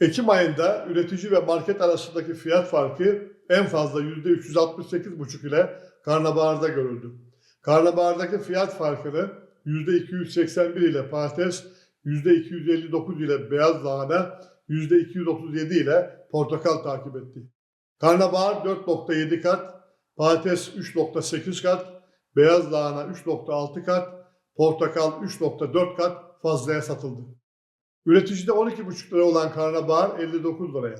Ekim ayında üretici ve market arasındaki fiyat farkı en fazla %368,5 ile karnabaharda görüldü. Karnabahardaki fiyat farkını %281 ile patates, %259 ile beyaz lahana, %237 ile portakal takip etti. Karnabahar 4.7 kat, patates 3.8 kat, beyaz lahana 3.6 kat, portakal 3.4 kat fazlaya satıldı. Üreticide 12,5 lira olan karnabahar 59 liraya,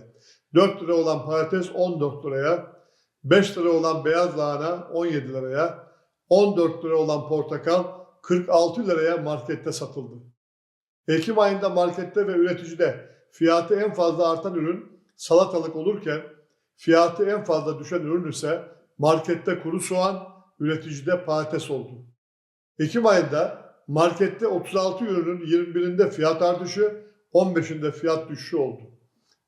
4 lira olan patates 14 liraya, 5 lira olan beyaz lahana 17 liraya, 14 lira olan portakal 46 liraya markette satıldı. Ekim ayında markette ve üreticide fiyatı en fazla artan ürün salatalık olurken fiyatı en fazla düşen ürün ise markette kuru soğan, üreticide patates oldu. Ekim ayında markette 36 ürünün 21'inde fiyat artışı, 15'inde fiyat düşüşü oldu.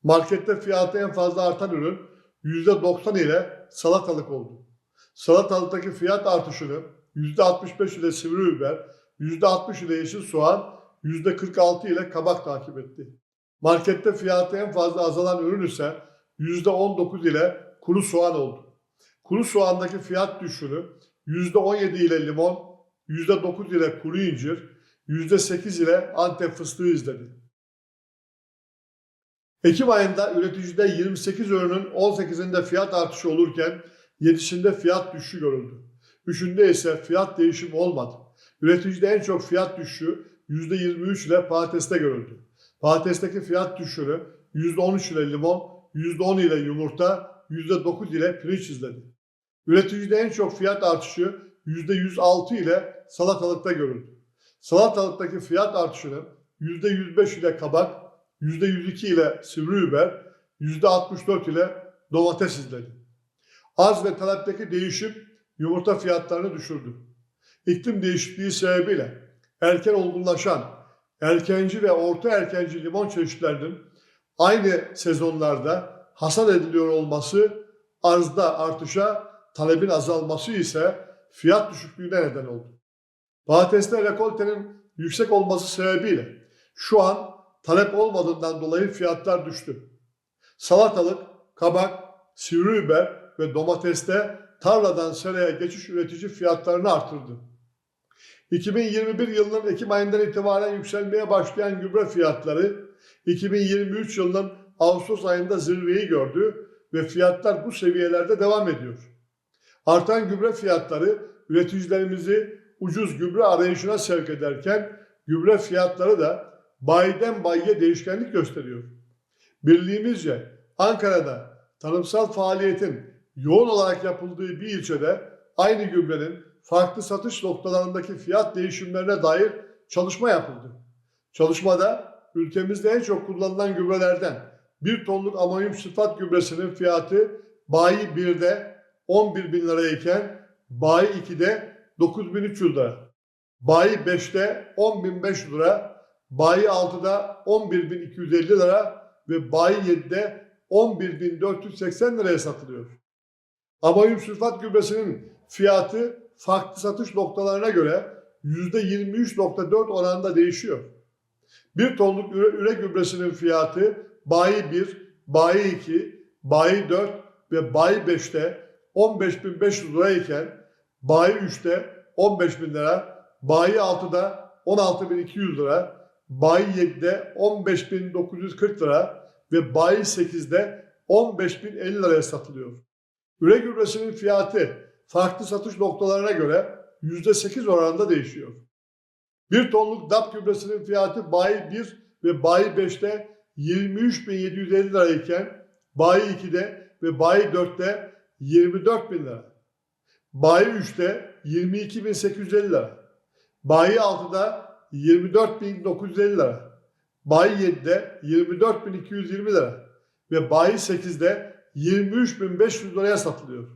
Markette fiyatı en fazla artan ürün %90 ile salatalık oldu. Salatalıktaki fiyat artışını %65 ile sivri biber, %60 ile yeşil soğan, %46 ile kabak takip etti. Markette fiyatı en fazla azalan ürün ise %19 ile kuru soğan oldu. Kuru soğandaki fiyat düşüşünü %17 ile limon, %9 ile kuru incir, %8 ile Antep fıstığı izledi. Ekim ayında üreticide 28 ürünün 18'inde fiyat artışı olurken 7'sinde fiyat düşüşü görüldü. 3'ünde ise fiyat değişimi olmadı. Üreticide en çok fiyat düşüşü %23 ile patateste görüldü. Patatesteki fiyat düşüşünü %13 ile limon, %10 ile yumurta, %9 ile pirinç izledi. Üreticide en çok fiyat artışı %106 ile salatalıkta görüldü. Salatalıktaki fiyat artışını %105 ile kabak, %102 ile sivri biber, %64 ile domates izledi. Arz ve talepteki değişim yumurta fiyatlarını düşürdü. İklim değişikliği sebebiyle erken olgunlaşan erkenci ve orta erkenci limon çeşitlerinin aynı sezonlarda hasat ediliyor olması arzda artışa, talebin azalması ise fiyat düşüklüğüne neden oldu. Patateste rekoltenin yüksek olması sebebiyle şu an talep olmadığından dolayı fiyatlar düştü. Salatalık, kabak, sivri biber ve domateste tarladan seraya geçiş üretici fiyatlarını artırdı. 2021 yılının Ekim ayından itibaren yükselmeye başlayan gübre fiyatları 2023 yılının Ağustos ayında zirveyi gördü ve fiyatlar bu seviyelerde devam ediyor. Artan gübre fiyatları üreticilerimizi ucuz gübre arayışına sevk ederken gübre fiyatları da bayiden bayiye değişkenlik gösteriyor. Birliğimizce Ankara'da tarımsal faaliyetin yoğun olarak yapıldığı bir ilçede aynı gübrenin farklı satış noktalarındaki fiyat değişimlerine dair çalışma yapıldı. Çalışmada ülkemizde en çok kullanılan gübrelerden bir tonluk amonyum sülfat gübresinin fiyatı bayi 1'de 11 bin lirayken bayi 2'de 9300 lira, bayi 5'te 10.500 lira, bayi 6'da 11.250 lira ve bayi 7'de 11.480 liraya satılıyor. Amonyum sülfat gübresinin fiyatı farklı satış noktalarına göre %23.4 oranında değişiyor. Bir tonluk üre, üre gübresinin fiyatı bayi 1, bayi 2, bayi 4 ve bayi 5'te 15.500 lira iken bayi 3'te 15.000 lira, bayi 6'da 16.200 lira, bayi 7'de 15.940 lira ve bayi 8'de 15.050 liraya satılıyor. Üre gübresinin fiyatı farklı satış noktalarına göre %8 oranında değişiyor. Bir tonluk DAP gübresinin fiyatı bayi 1 ve bayi 5'te 23.750 lira iken bayi 2'de ve bayi 4'te 24.000 lira. Bayi 3'te 22.850 lira. Bayi 6'da 24.950 lira. Bayi 7'de 24.220 lira. Ve bayi 8'de 23.500 liraya satılıyor.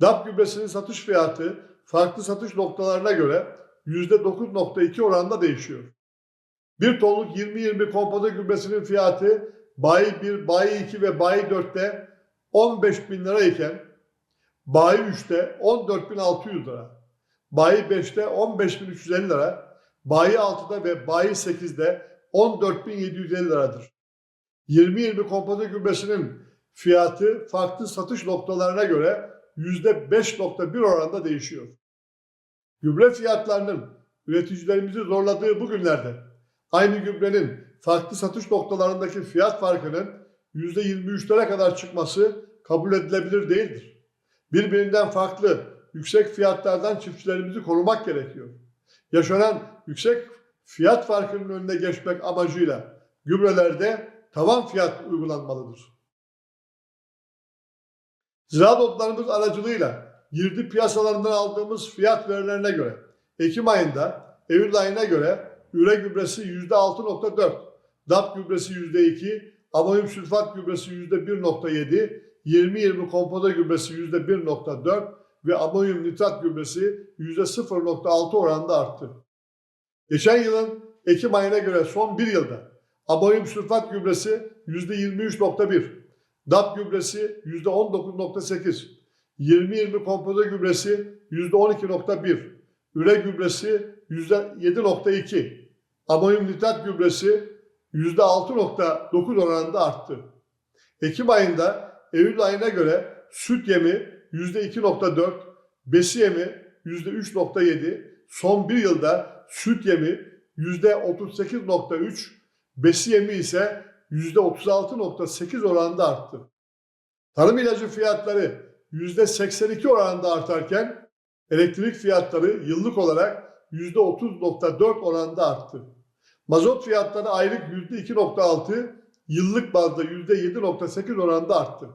DAP gübresinin satış fiyatı farklı satış noktalarına göre %9.2 oranında değişiyor. Bir tonluk 20-20 kompozit gübresinin fiyatı bayi 1, bayi 2 ve bayi 4'te 15 bin lira iken bayi 3'te 14.600 lira, bayi 5'te 15.350 lira, bayi 6'da ve bayi 8'de 14.750 liradır. 20-20 kompoze gübresinin fiyatı farklı satış noktalarına göre %5.1 oranında değişiyor. Gübre fiyatlarının üreticilerimizi zorladığı bu günlerde aynı gübrenin farklı satış noktalarındaki fiyat farkının %23'lere kadar çıkması kabul edilebilir değildir. Birbirinden farklı yüksek fiyatlardan çiftçilerimizi korumak gerekiyor. Yaşanan yüksek fiyat farkının önüne geçmek amacıyla gübrelerde tavan fiyat uygulanmalıdır. Ziraat odlarımız aracılığıyla girdi piyasalarından aldığımız fiyat verilerine göre Ekim ayında Eylül ayına göre üre gübresi %6.4, DAP gübresi %2, amonyum sülfat gübresi %1.7, 20-20 kompoza gübresi %1.4 ve amonyum nitrat gübresi %0.6 oranında arttı. Geçen yılın Ekim ayına göre son bir yılda amonyum sülfat gübresi %23.1, DAP gübresi %19.8, 20-20 kompoza gübresi %12.1, üre gübresi %7.2, amonyum nitrat gübresi %6.9 oranında arttı. Ekim ayında Eylül ayına göre süt yemi %2.4, besi yemi %3.7, son bir yılda süt yemi %38.3, besi yemi ise %36.8 oranında arttı. Tarım ilacı fiyatları %82 oranında artarken elektrik fiyatları yıllık olarak %30.4 oranında arttı. Mazot fiyatları aylık %2.6, yıllık bazda %7.8 oranında arttı.